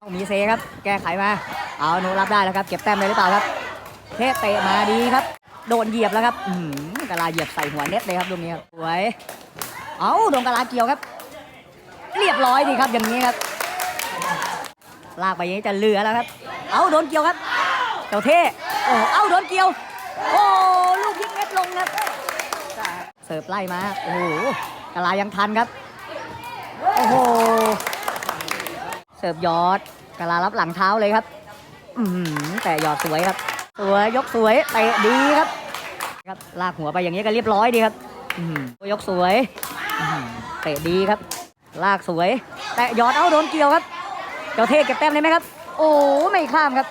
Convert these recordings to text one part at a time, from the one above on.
ต้องมีเซครับ แก้ไขมา เอาหนูรับได้แล้วครับ เก็บแต้มเลยหรือเปล่าครับ เทเตะมาดีครับ โดนเหยียบแล้วครับอือหือกะลาเหยียบใส่หัวเน็ตเลยครับลูกนี้ครับสวย เอาโดนกะลาเกี่ยวครับ เรียบร้อยดีครับอย่างนี้ครับ ลากไปอย่างนี้จะเหลือแล้วครับ เอาโดนเกี่ยวครับเจ้าเทโอ้เอาโดนเกี่ยว โอ้ลูกยิงเน็ตลงครับ เสิร์ฟไล่มา โอ้โหกะลายังทันครับ โอ้โห เสิร์ฟยอดกะลารับหลังเท้าเลยครับอืแต่ยอดสวยครับ สวยยกสวยเตะดีครับ ครับลากหัวไปอย่างนี้ก็เรียบร้อยดีครับอืยกสวยเตะดีครับ ลากสวย แต่ยอดเอาโดนเกี่ยวครับ เจ้าเท่เก็บแต้มเลยไหมครับ โอ้ไม่ข้ามครับ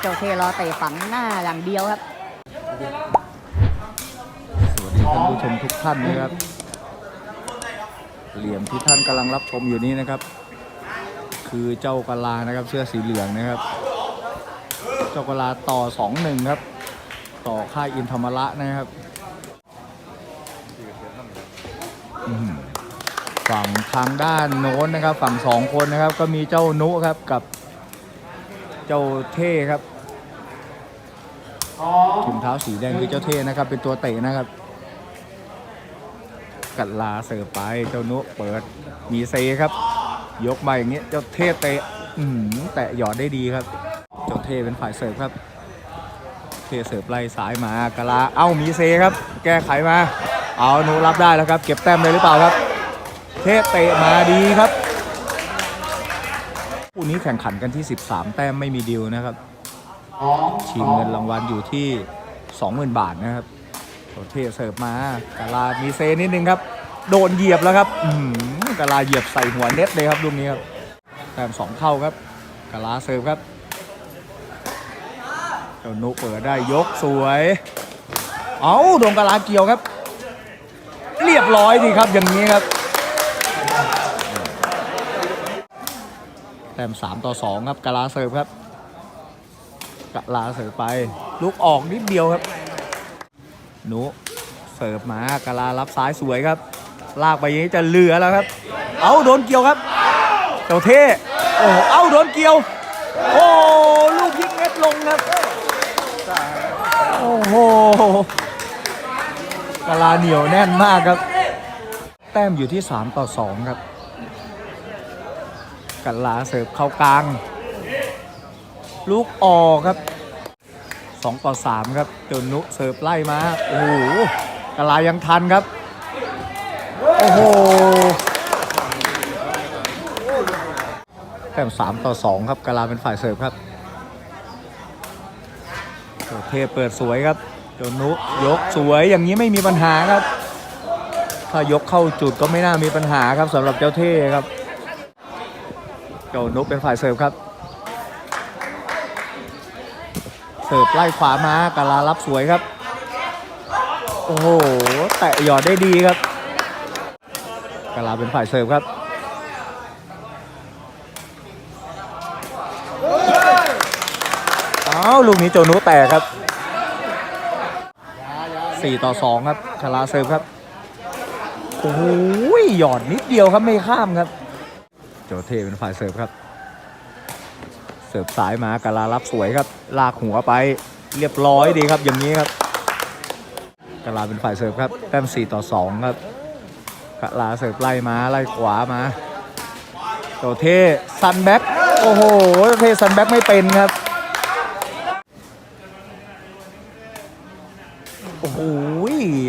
เจ้าเทรอเตะฝังหน้าอย่างเดียวครับ สวัสดีท่านผู้ชมทุกท่านนะครับ เหลี่ยมที่ท่านกำลังรับชมอยู่นี้นะครับ คือเจ้ากะลานะครับเสื้อสีเหลืองนะครับ เจ้ากะลาต่อสองหนึ่งครับ ต่อค่ายอินธรรมระนะครับอื้อหือฝั่งทางด้านโน้นนะครับ ฝั่งสองคนนะครับ ก็มีเจ้านุครับกับ เจ้าเท่ครับถุงเท้าสีแดงคือเจ้าเท่นะครับ เป็นตัวเตะนะครับ กัดลาเสิร์ฟไปเจ้านุเปิดมีเซครับ ยกมาอย่างเงี้ยเจ้าเทพเตะอื้อหือแตะหยอดได้ดีครับ เจ้าเทพเป็นฝ่ายเสิร์ฟครับ เทเสิร์ฟไล่สายมากะลาเอ้ามีเซครับ แก้ไขมา เอาหนูรับได้แล้วครับ เก็บแต้มเลยหรือเปล่าครับ เทพเตะมาดีครับคู่นี้แข่งขันกันที่ 13 แต้มไม่มีดิวนะครับชิงเงินรางวัลอยู่ที่ 20,000 บาทนะครับ โอเทเสิร์ฟมากาลามีเซนิดนึงครับ โดนเหยียบแล้วครับอื้อหือกาลาเหยียบใส่หัวเน็ตเลยครับลูกนี้ครับแต้มสองเท่าครับกาลาเสิร์ฟครับเจ้านุเปิดได้ยกสวย เอาโดนกาลาเกี่ยวครับ เรียบร้อยดีครับอย่างนี้ครับแต้มสามต่อสองครับกาลาเสิร์ฟครับกาลาเสิร์ฟไปลูกออกนิดเดียวครับ หนูเสิร์ฟมากาลารับซ้ายสวยครับ ลากไปอย่างนี้จะเหลือแล้วครับ เอาโดนเกี่ยวครับเจ้าเท่โอ้เอาโดนเกี่ยว โอ้ลูกยิงเน็ตลงครับโอ้โหกาลาเหนียวแน่นมากครับ แต้มอยู่ที่ 3 ต่อ 2 ครับกาลาเสิร์ฟเข้ากลาง ลูกออกครับ 2 ต่อ 3 ครับเจนนุเสิร์ฟไล่มา โอ้โหกลายังทันครับ โอ้โหแต้ม3ต่อ 2 ครับกลาเป็นฝ่ายเสิร์ฟครับโอเทเปิดสวยครับเจนนุยกสวยอย่างนี้ไม่มีปัญหาครับ ถ้ายกเข้าจุดก็ไม่น่ามีปัญหาครับสำหรับเจ้าเท่ครับ เจ้านุเป็นฝ่ายเสิร์ฟครับ เสิร์ฟไล่ขวามากาลารับสวยครับ โอ้โห แตะหยอดได้ดีครับกาลาเป็นฝ่ายเสิร์ฟครับอ้าวลูกนี้โจนุแตกครับ 4 ต่อ 2 ครับกาลาเสิร์ฟครับ โอ้โหหยอดนิดเดียวครับไม่ข้ามครับ โจเทเป็นฝ่ายเสิร์ฟครับ เสิร์ฟสายมากาลารับสวยครับ ลากหัวไปเรียบร้อยดีครับ อย่างนี้ครับกาลาเป็นฝ่ายเสิร์ฟครับแต้ม4ต่อ2ครับกาลาเสิร์ฟไล่มาไล่ขวามาโตเทซันแบ็กโอ้โหโตเทซันแบ็กไม่เป็นครับโอ้โห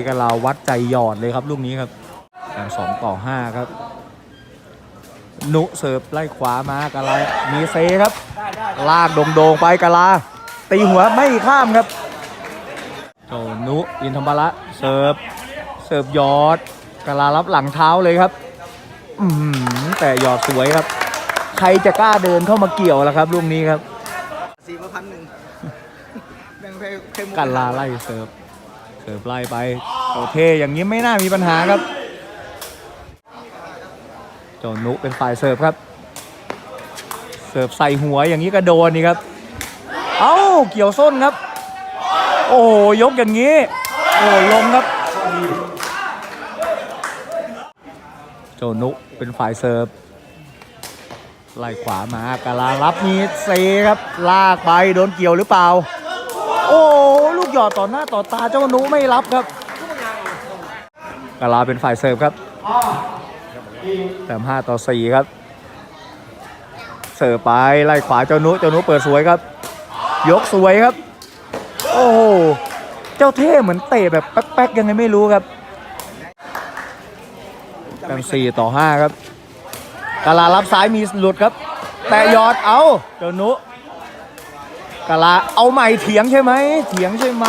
กาลาวัดใจหยอดเลยครับลูกนี้ครับแต้ม2ต่อ5ครับนุเสิร์ฟไล่ขวามากาลามีเซครับ ลากโด่งๆไปกาลา ตีหัวไม่ข้ามครับเจ้านุอินทมระเสิร์ฟเสิร์ฟยอดกาลารับหลังเท้าเลยครับ อือหือแต่หยอดสวยครับ ใครจะกล้าเดินเข้ามาเกี่ยวล่ะครับลูกนี้ครับสี่มาพันหนึ่งแบ่งไปเคยมุกาลาไล่เสิร์ฟเสิร์ฟไล่ไปโอเคอย่างนี้ไม่น่ามีปัญหาครับเจ้านุเป็นฝ่ายเสิร์ฟครับ เสิร์ฟใส่หัวอย่างนี้ก็โดนนี่ครับ เอ้าเกี่ยวส้นครับ โอ้โยกอย่างนี้ โอ้ลงครับเจ้านุเป็นฝ่ายเสิร์ฟไล่ขวามากาลารับมีเซครับ ลากไปโดนเกี่ยวหรือเปล่า โอ้ลูกหยอดต่อหน้าต่อตาเจ้าหนูไม่รับครับกาลาเป็นฝ่ายเสิร์ฟครับแต้มห้าต่อสี่ครับ เสิร์ฟไปไล่ขวาเจ้านุเจ้านุเปิดสวยครับ ยกสวยครับ โอ้โหเจ้าเท่เหมือนเตะแบบแป๊กๆยังไงไม่รู้ครับแต้มสี่ต่อห้าครับกาลารับซ้ายมีหลุดครับ แต่ยอดเอาเจ้านุกาลาเอาใหม่เถียงใช่ไหมเถียงใช่ไหม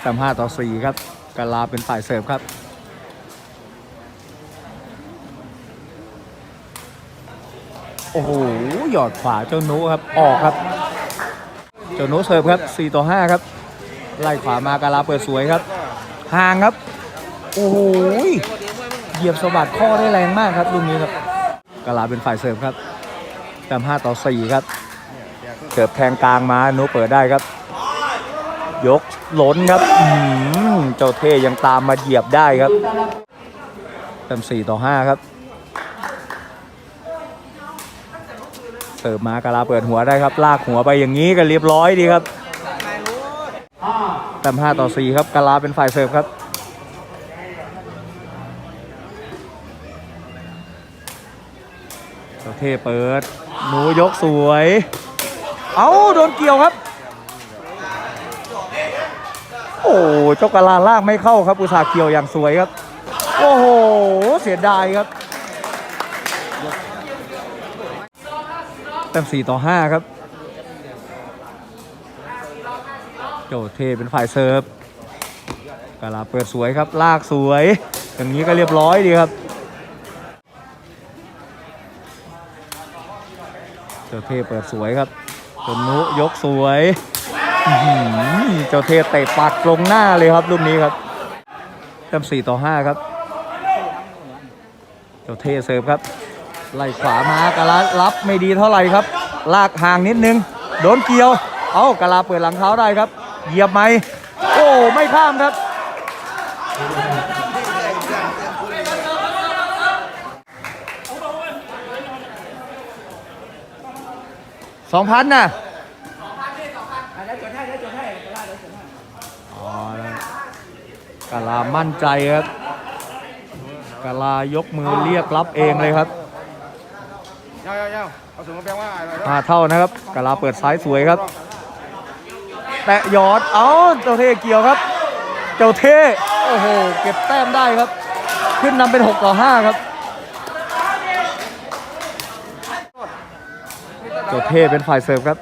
แต้มห้าต่อสี่ครับกาลาเป็นฝ่ายเสิร์ฟครับ โอ้โหหยอดขวาเจ้านุครับออกครับ เจ้านุเสิร์ฟครับ4ต่อ5ครับไล่ขวามากาลาเปิดสวยครับห่างครับ โอ้โหเหยียบสะบัดข้อได้แรงมากครับลูกนี้ครับกาลาเป็นฝ่ายเสิร์ฟครับต้ม5ต่อ4ครับเสิร์ฟแทงกลางมานุเปิดได้ครับ ยกหล้นครับอื้อหือเจ้าเท่ยังตามมาเหยียบได้ครับแต้ม4ต่อ5ครับ เสิร์ฟมากาลาเปิดหัวได้ครับ ลากหัวไปอย่างนี้ก็เรียบร้อยดีครับแต้มห้าต่อสี่ครับกาลาเป็นฝ่ายเสิร์ฟครับเจ้าเทเปิดหนูยกสวย เอาโดนเกี่ยวครับ โอ้เจ้ากาลาลากไม่เข้าครับอุตสาห์เกี่ยวอย่างสวยครับ โอ้โห เสียดายครับ แต้ม4ต่อ5ครับ โจเทเป็นฝ่ายเซิร์ฟกาลาเปิดสวยครับ ลากสวย อย่างนี้ก็เรียบร้อยดีครับ เจ้าเทเปิดสวยครับจนนุยกสวย เจ้าเทเตะปัดลงหน้าเลยครับลูกนี้ครับแต้ม4ต่อ5ครับ เจ้าเทเซิร์ฟครับ ไล่ขวามากาลารับไม่ดีเท่าไหร่ครับ ลากห่างนิดนึง โดนเกี่ยว เอากาลาเปิดหลังเท้าได้ครับ เหยียบไหมโอ้ไม่ข้ามครับ สองพันน่ะกาลามั่นใจครับกาลายกมือเรียกรับเองเลยครับ ยาวยาวเอาถุงมาแปลงว่าอะไรห้าเท่านะครับกาลาเปิดซ้ายสวยครับ แตะหยอด เอาเจ้าเท่เกี่ยวครับ เจ้าเท่โอ้โห เก็บแต้มได้ครับ ขึ้นนำเป็น 6 ต่อ 5 ครับ เจ้าเท่เป็นฝ่ายเสิร์ฟครับ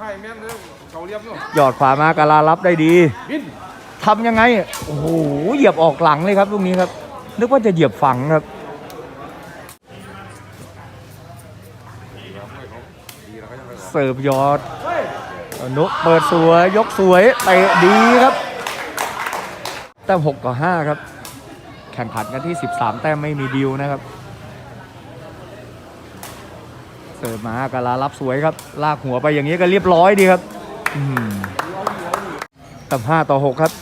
ให้แม่นเลยเขาเรียบอยู่หยอดขวามากาลารับได้ดีบินทำยังไง โอ้โห เหยียบออกหลังเลยครับลูกนี้ครับ นึกว่าจะเหยียบฝังครับ เสิร์ฟยอดนุเปิดสวยยกสวยเตะดีครับ แต้ม6ต่อ5ครับ แข่งขันกันที่ 13 แต้มไม่มีดิวนะครับ เสิร์ฟมากาลารับสวยครับ ลากหัวไปอย่างนี้ก็เรียบร้อยดีครับแต้ม5ต่อ 6 ครับ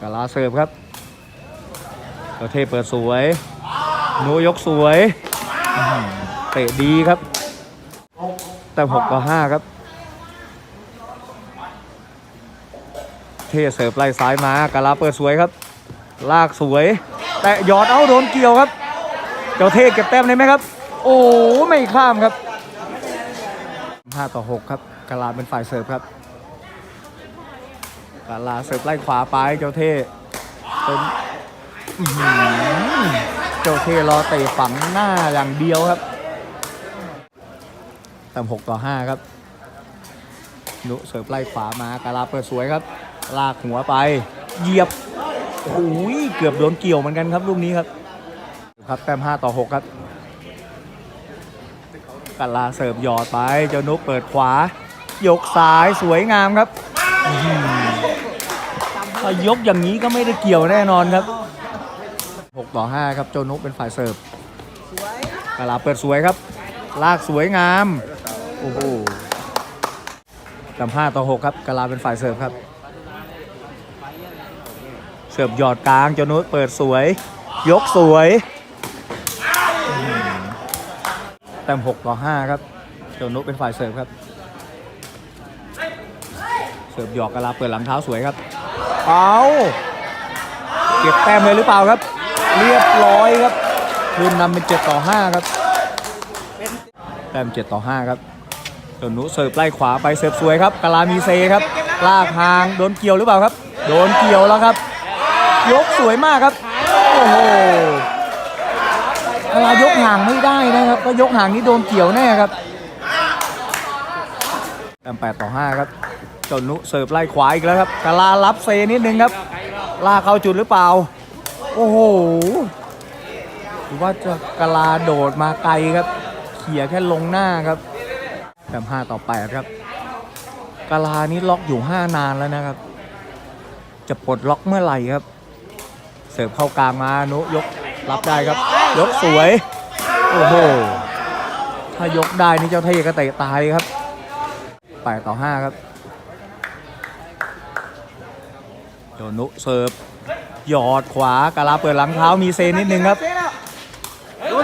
กาลาเสิร์ฟครับประเทศเปิดสวยนูยกสวย เตะดีครับ แต้ม6ต่อ5ครับ เทเสิร์ฟไล่ซ้ายมากาลาเปิดสวยครับ ลากสวย แต่ยอดเอาโดนเกี่ยวครับ เจ้าเทเก็บแต้มได้ไหมครับ โอ้ไม่ข้ามครับ5ต่อ6ครับกาลาเป็นฝ่ายเสิร์ฟครับกาลาเสิร์ฟไล่ขวาไปเจ้าเท่จนเจ้าเทรอเตะฝังหน้าอย่างเดียวครับ แต้ม6ต่อ5ครับนุเสิร์ฟไล่ขวามากาลาเปิดสวยครับ ลากหัวไป เหยียบโอ้ยเกือบโดนเกี่ยวเหมือนกันครับลูกนี้ครับ ครับแต้ม5ต่อ6ครับกาลาเสิร์ฟหยอดไป เจ้านุกเปิดขวา ยกซ้ายสวยงามครับถ้ายกอย่างนี้ก็ไม่ได้เกี่ยวแน่นอนครับ 6 ต่อ 5 ครับ เจ้านุกเป็นฝ่ายเสิร์ฟกาลาเปิดสวยครับ ลากสวยงาม อ้โหลำ5ต่อ6ครับกาลาเป็นฝ่ายเสิร์ฟครับ เสิร์ฟหยอดกลางเจ้านุกเปิดสวย ยกสวยอื้อหือแต้ม6ต่อ5ครับเจ้านุเป็นฝ่ายเสิร์ฟครับ เสิร์ฟหยอกกะลาเปิดหลังเท้าสวยครับเอาเก็บแต้มเลยหรือเปล่าครับ เรียบร้อยครับคืนนำเป็น7ต่อ5ครับแต้ม7ต่อ5ครับ จ้านุเสิร์ฟไล่ขวาไปเสิร์ฟสวยครับกะลามีเซครับ ลากหางโดนเกี่ยวหรือเปล่าครับ โดนเกี่ยวแล้วครับ ยกสวยมากครับ โอ้โหกะลายกห่างไม่ได้นะครับก็ยกห่างนี้โดนเกี่ยวแน่ครับแต้ม8ต่อ5ครับเจ้านุเสิร์ฟไล่ขวาอีกแล้วครับกะลารับเซนิดนึงครับ ลากเข้าจุดหรือเปล่า โอ้โหหรือว่าจะกะลาโดดมาไกลครับ เขี่ยแค่ลงหน้าครับ แต้ม5ต่อ8ครับกะลานี้ล็อกอยู่5นานแล้วนะครับ จะปลดล็อกเมื่อไหร่ครับ เสิร์ฟเข้ากลางมาโนยกรับได้ครับ ยกสวย โอ้โห ถ้ายกได้นี่เจ้าเท่ก็เตะตายครับ8ต่อ5ครับโจนุเสิร์ฟหยอดขวากาลาเปิดหลังเท้ามีเซนิดนึงครับ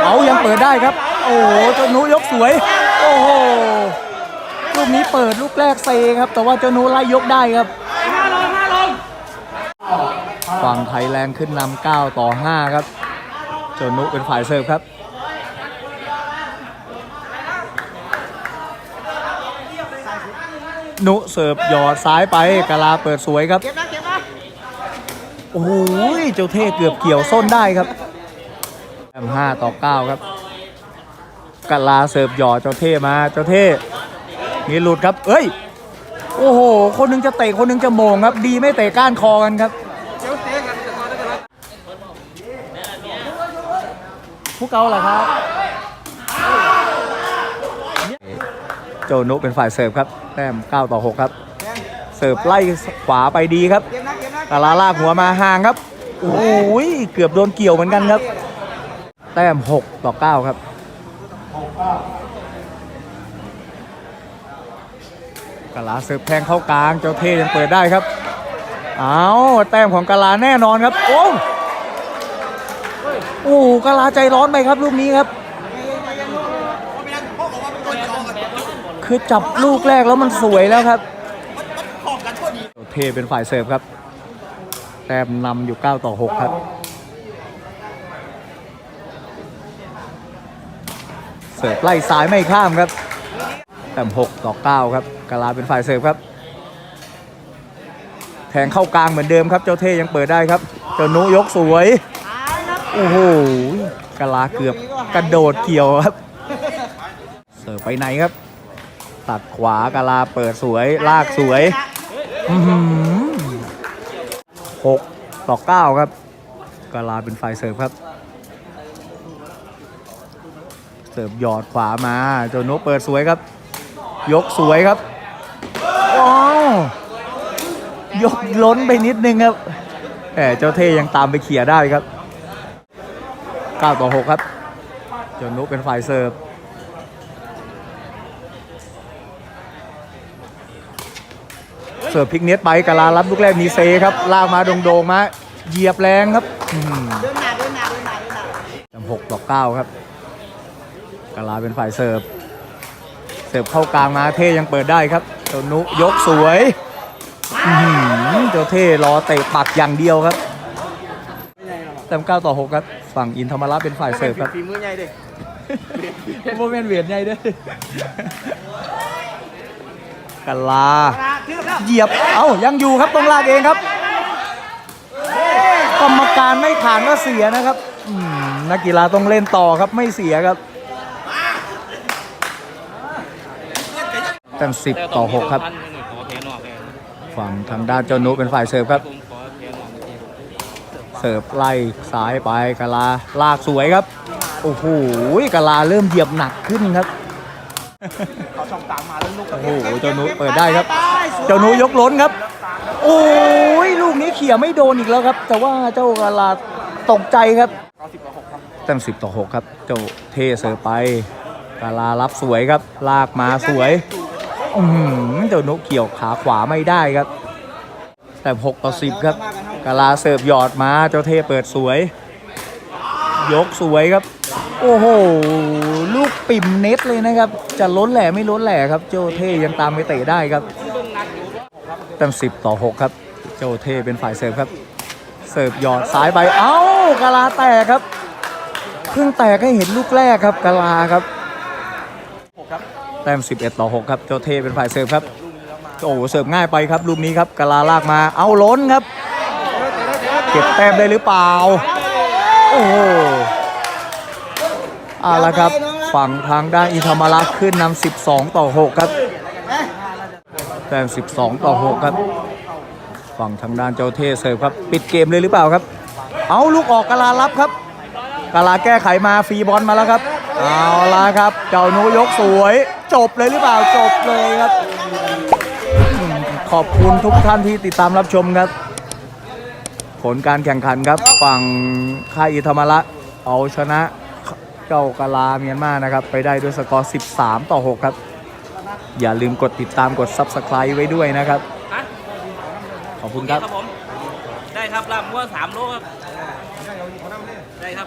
เอายังเปิดได้ครับ โอ้โหเจ้านุยกสวย โอ้โหลูกนี้เปิดลูกแรกเซครับ แต่ว่าเจ้านุไล่ยกได้ครับฝั่งไทยแลนด์ขึ้นนำ9ต่อ 5 ครับ เจ้านุเป็นฝ่ายเสิร์ฟครับ นุเสิร์ฟหยอดซ้ายไปกาลาเปิดสวยครับ โอ้โหเจ้าเท่เกือบเกี่ยวส้นได้ครับห้าต่อเก้าครับ กลาเสิร์ฟหยอดเจ้าเท่มาเจ้าเท่มีหลุดครับ เอ้ย โอ้โห คนหนึงจะเตะคนหนึงจะโมงครับ ดีไม่เตะก้านคอกันครับเดี๋ยวเตะกันจะมาได้กันแล้วผู้เกาเหรอครับ โจนุเป็นฝ่ายเสิร์ฟครับ แต้ม9ต่อ 6 ครับ เสิร์ฟไล่ขวาไปดีครับกาลาลากหัวมาห่างครับ โอ้ย เกือบโดนเกี่ยวเหมือนกันครับ แต้ม 6 ต่อ 9 ครับ กาลาเสิร์ฟแทงเข้ากลางเจ้าเทยังเปิดได้ครับเอาแต้มของกาลาแน่นอนครับ โอ้โอ้กาลาใจร้อนไปครับลูกนี้ครับ คือจับลูกแรกแล้วมันสวยแล้วครับเทเป็นฝ่ายเสิร์ฟครับ แต้มนำอยู่ 9 ต่อ 6 ครับ สิร์ฟไล่ซ้ายไม่ข้ามครับแต้ม6ต่อ9ครับกาลาเป็นฝ่ายเสิร์ฟครับ แทงเข้ากลางเหมือนเดิมครับเจ้าเท่ยังเปิดได้ครับ เจ้านุยกสวยโอ้โหกาลาเกือบกระโดดเกี่ยวครับ เสิร์ฟไปไหนครับ ตัดขวากาลาเปิดสวยลากสวยหือหกต่อเก้าครับกาลาเป็นฝ่ายเสิร์ฟครับ เสิร์ฟหยอดขวามาโจนุเปิดสวยครับ ยกสวยครับว้าวยกล้นไปนิดนึงครับแต่เจ้าเท่ยังตามไปเขี่ยได้ครับ9ต่อ6ครับโจนุเป็นฝ่ายเสิร์ฟเสิร์ฟพลิกเน็ตไปกาลารับลูกแรกมีเซครับลากมาโด่งๆมาเหยียบแรงครับอื้อหือเดินหน้าเดินหน้าเดินหน้าเดินหน้าจำหกต่อเก้าครับ กาลาเป็นฝ่ายเสิร์ฟ เสิร์ฟเข้ากลางมาเท่ยังเปิดได้ครับเจ้านุยกสวยอื้อหือเจ้าเท่รอเตะปักอย่างเดียวครับเต็มเก้าต่อหกครับ ฝั่งอินธรรมระเป็นฝ่ายเสิร์ฟครับฝีมือใหญ่เด็กโมเมนเวียนใหญ่ด้วยกาลาเหยียบ เอ้ายังอยู่ครับตรงลากเองครับ กรรมการไม่ผ่านก็เสียนะครับอืมนักกีฬาต้องเล่นต่อครับไม่เสียครับ ตั้งสิบต่อหกครับ ฝั่งทางด้านเจ้านุเป็นฝ่ายเสิร์ฟครับ เสิร์ฟไล่ซ้ายไปกะลาลากสวยครับ โอ้โหกะลาเริ่มเหยียบหนักขึ้นครับเขาช่องตามมาแล้วลูกโอ้โหเจ้านุเปิดได้ครับ เจ้านุยกล้นครับ โอ้ยลูกนี้เขี่ยไม่โดนอีกแล้วครับ แต่ว่าเจ้ากาลาตกใจครับเขาสิบกว่าหกครับแต้มสิบต่อหกครับ เจ้าเทเสิร์ฟไปกาลารับสวยครับ ลากมาสวย อือหือเจ้านุเกี่ยวขาขวาไม่ได้ครับ แต่หกต่อสิบครับกาลาเสิร์ฟหยอดมาเจ้าเทเปิดสวย ยกสวยครับ โอ้โห ลูกปิ่มเน็ตเลยนะครับ จะล้นแหล่ไม่ล้นแหล่ครับโจเทยังตามไปเตะได้ครับแตั้งสิบต่อ 6 ครับโจเทเป็นฝ่ายเสิร์ฟครับ เสิร์ฟหยอดสายไปเอ้ากาลาแตกครับเพิ่งแตกให้เห็นลูกแรกครับกาลาครับ แต้ม 11 ต่อ 6 ครับโจเทเป็นฝ่ายเสิร์ฟครับ โอ้โหเสิร์ฟง่ายไปครับลูกนี้ครับกาลาลากมา เอาล้นครับ เก็บแต้มได้หรือเปล่า โอ้โหเอาละครับ ฝั่งทางด้านอินทรมารักขึ้นนำ12 ต่อ 6 ครับ แต้ม 12 ต่อ 6 ครับ ฝั่งทางด้านเจ้าเทเสิร์ฟครับ ปิดเกมเลยหรือเปล่าครับ เอาลูกออกกาลารับครับกาลาแก้ไขมาฟรีบอลมาแล้วครับ เอาละครับ เจ้านุยกสวย จบเลยหรือเปล่าจบเลยครับ ขอบคุณทุกท่านที่ติดตามรับชมครับ ผลการแข่งขันครับ ฝั่งค่ายอิธรรมระเอาชนะเจ้ากาลาเมียนมานะครับ ไปได้ด้วยสกอร์ 13 ต่อ 6 ครับ อย่าลืมกดติดตามกด Subscribe ไว้ด้วยนะครับ ขอบคุณครับรบได้ครับลาบวัวสามโลครับ ได้ครับ